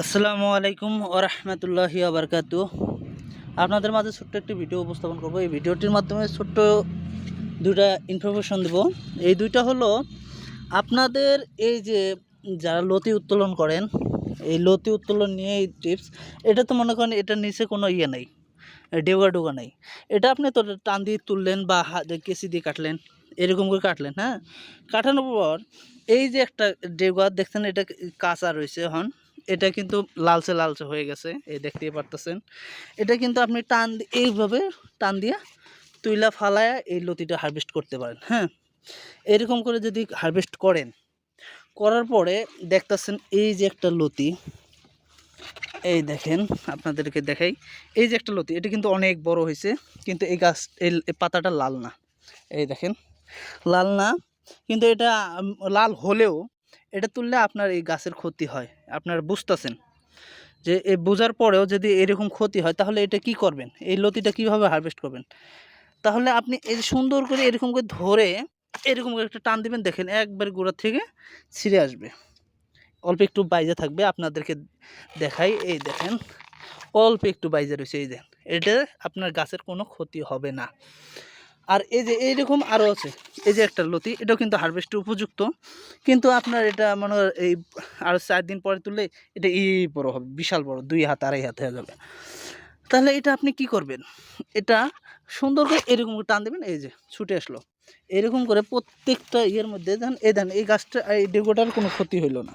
আসসালামু আলাইকুম ওরহমতুল্লাহি আবরকাত আপনাদের মাঝে ছোট্ট একটি ভিডিও উপস্থাপন করব। এই ভিডিওটির মাধ্যমে ছোট্ট দুইটা ইনফরমেশন দেব। এই দুইটা হলো, আপনাদের এই যে যারা লতি উত্তোলন করেন, এই লতি উত্তোলন নিয়ে এই টিপস এটা তো মনে করেন এটার নিচে কোনো ইয়ে নেই, ডেউগা ডুগা নেই। এটা আপনি তো টান দিয়ে তুললেন বা কেসি দিয়ে কাটলেন, এরকম করে কাটলেন হ্যাঁ? কাটানোর পর এই যে একটা ডেউগা, দেখছেন এটা কাঁচা রয়েছে এখন। এটা কিন্তু লালচে লালচে হয়ে গেছে, এই দেখতেই পারতেছেন। এটা কিন্তু আপনি টান এইভাবে টান দিয়া তুইলা ফালায়া এই লতিটা হারভেস্ট করতে পারেন হ্যাঁ? এরকম করে যদি হারভেস্ট করেন, করার পরে দেখতেছেন এই যে একটা লতি, এই দেখেন আপনাদেরকে দেখাই, এই যে একটা লতি, এটা কিন্তু অনেক বড় হয়েছে কিন্তু এই গাছ, এই পাতাটা লাল না, এই দেখেন, লাল না, কিন্তু এটা লাল হলেও এটা তুললে আপনার এই গাছের ক্ষতি হয়। আপনারা বুঝতেছেন যে এ বোঝার পরেও যদি এরকম ক্ষতি হয়, তাহলে এটা কি করবেন? এই লতিটা কীভাবে হারভেস্ট করবেন? তাহলে আপনি এই সুন্দর করে এরকম করে ধরে এরকম করে একটা টান দিবেন, দেখেন একবার গোড়া থেকে ছিঁড়ে আসবে। অল্প একটু বাইজে থাকবে, আপনাদেরকে দেখাই। এই দেখেন, অল্প একটু বাইজে রয়েছে, এই দেখেন। এটা আপনার গাছের কোনো ক্ষতি হবে না। আর এই যে এইরকম আরও আছে, এই যে একটা লতি, এটাও কিন্তু হারভেস্টের উপযুক্ত। কিন্তু আপনার এটা মনে এই আরও চার দিন পরে তুললে এটা এই বড় হবে, বিশাল বড়, দুই হাত, আড়াই হাত হয়ে যাবে। তাহলে এটা আপনি কি করবেন? এটা সুন্দর করে এরকম টান দেবেন, এই যে ছুটে আসলো। এরকম করে প্রত্যেকটা ইয়ের মধ্যে দেন, এই দেন, এই গাছটা, এই ডেগোটার কোনো ক্ষতি হইল না।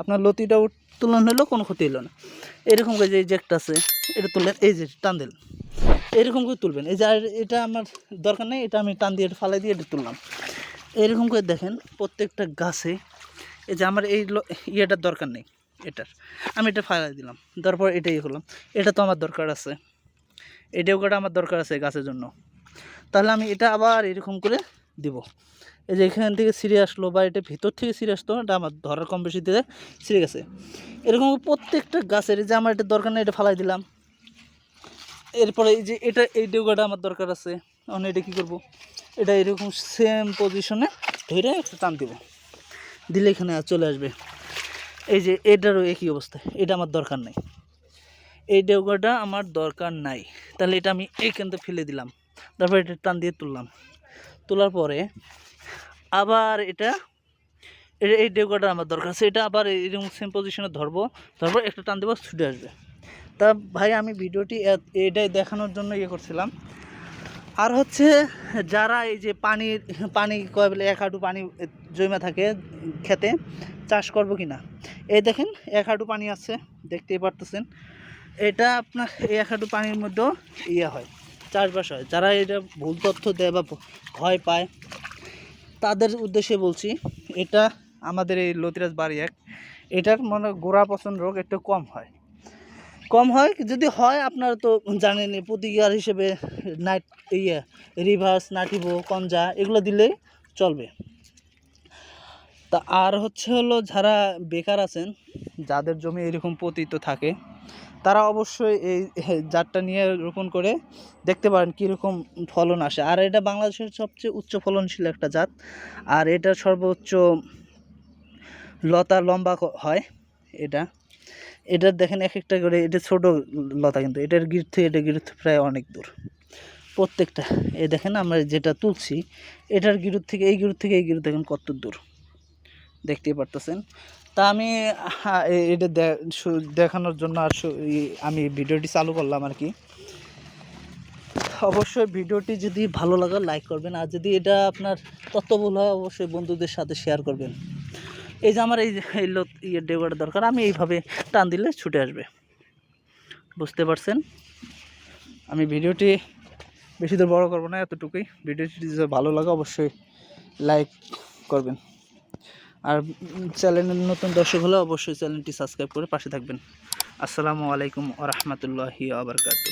আপনার লতিটা উত্তোলন হইলেও কোনো ক্ষতি হইল না। এরকম করে যে একটা আছে, এটা তুললেন, এই যে টান দিলেন। এরকম করে তুলবেন। এই যে আর এটা আমার দরকার নেই, এটা আমি টান দিয়ে এটা ফালাই দিয়ে এটা তুললাম। এরকম করে দেখেন প্রত্যেকটা গাছে, এই যে আমার এই ইয়েটার দরকার নেই, এটার। আমি এটা ফালাই দিলাম তারপর এটা ইয়ে করলাম এটা তো আমার দরকার আছে। এটাও ডেউকাটা আমার দরকার আছে গাছের জন্য। তাহলে আমি এটা আবার এরকম করে দিব। এই যে এখান থেকে ছিঁড়ে আসলো বা এটা ভিতর থেকে ছিঁড়ে আসতো এটা আমার ধরার কম বেশি দিয়ে ছিঁড়ে গেছে। এরকম প্রত্যেকটা গাছের যে আমার এটা দরকার নেই, এটা ফালাই দিলাম। এরপরে এই যে এটা, এই ডেউকাটা আমার দরকার আছে। এখন এটা কী করব? এটা এরকম সেম পজিশনে ধরে একটা টান দিব। দিলে এখানে চলে আসবে। এই যে এটারও একই অবস্থা। এটা আমার দরকার নাই। এই ডেউকাটা আমার দরকার নাই। তাহলে এটা আমি এইখান থেকে ফেলে দিলাম। তারপর এটা টান দিয়ে তুললাম। তোলার পরে আবার এটা এটা এই ডেউকাটা আমার দরকার আছে। এটা আবার এরকম সেম পজিশনে ধরবো। তারপর একটা টান দেবো, ছুটে আসবে। তা ভাই, আমি ভিডিওটি এটাই দেখানোর জন্য ইয়ে করছিলাম। আর হচ্ছে, যারা এই যে পানির পানি কয় বলে, এক হাঁটু পানি জমে থাকে খেতে, চাষ করব কি না এই দেখেন, এক হাঁটু পানি আছে, দেখতেই পারতেছেন। এটা আপনার এই এক হাঁটু পানির মধ্যেও ইয়ে হয়, চাষবাস হয়। যারা এটা ভুল তথ্য দেয় বা ভয় পায়, তাদের উদ্দেশ্যে বলছি, এটা আমাদের এই লতিরাজ বাড়ি এক। এটার মনে গোড়া পছন্দ রোগ একটু কম হয়। কম হয়, যদি হয় আপনারা তো জানেনই, প্রতিকার হিসেবে নাইট ইয়ে রিভার্স নাটিভো কঞ্জা, এগুলো দিলেই চলবে। তা আর হচ্ছে হলো যারা বেকার আছেন, যাদের জমি এরকম পতিত থাকে, তারা অবশ্যই এই জাতটা নিয়ে রোপণ করে দেখতে পারেন কীরকম ফলন আসে। আর এটা বাংলাদেশের সবচেয়ে উচ্চ ফলনশীল একটা জাত, আর এটা সর্বোচ্চ লতা লম্বা হয় এটা। এটার দেখেন এক একটা করে, এটা ছোট লতা কিন্তু, এটার গির থেকে এটা গির প্রায় অনেক দূর। প্রত্যেকটা এ দেখেন আমরা যেটা তুলছি, এটার গিরুর থেকে, এই গিরুর থেকে এই গিরু দেখেন কত দূর। দেখতেই পারতেছেন? তা আমি এটা দেখানোর জন্য আর আমি ভিডিওটি চালু করলাম আর কি। অবশ্যই ভিডিওটি যদি ভালো লাগে, লাইক করবেন। আর যদি এটা আপনার তত্ত্ববুল হয়, অবশ্যই বন্ধুদের সাথে শেয়ার করবেন। এই যে আমার এই ইয়ে ডেউয়ার দরকার, আমি এইভাবে টান দিলে ছুটে আসবে। বুঝতে পারছেন? আমি ভিডিওটি বেশি দূর বড় করব না, এতটুকুই। ভিডিওটি যদি ভালো লাগে, অবশ্যই লাইক করবেন। আর চ্যানেলের নতুন দর্শক হলে অবশ্যই চ্যানেলটি সাবস্ক্রাইব করে পাশে থাকবেন। আসসালামু আলাইকুম আ রহমতুল্লাহি আবরকাতু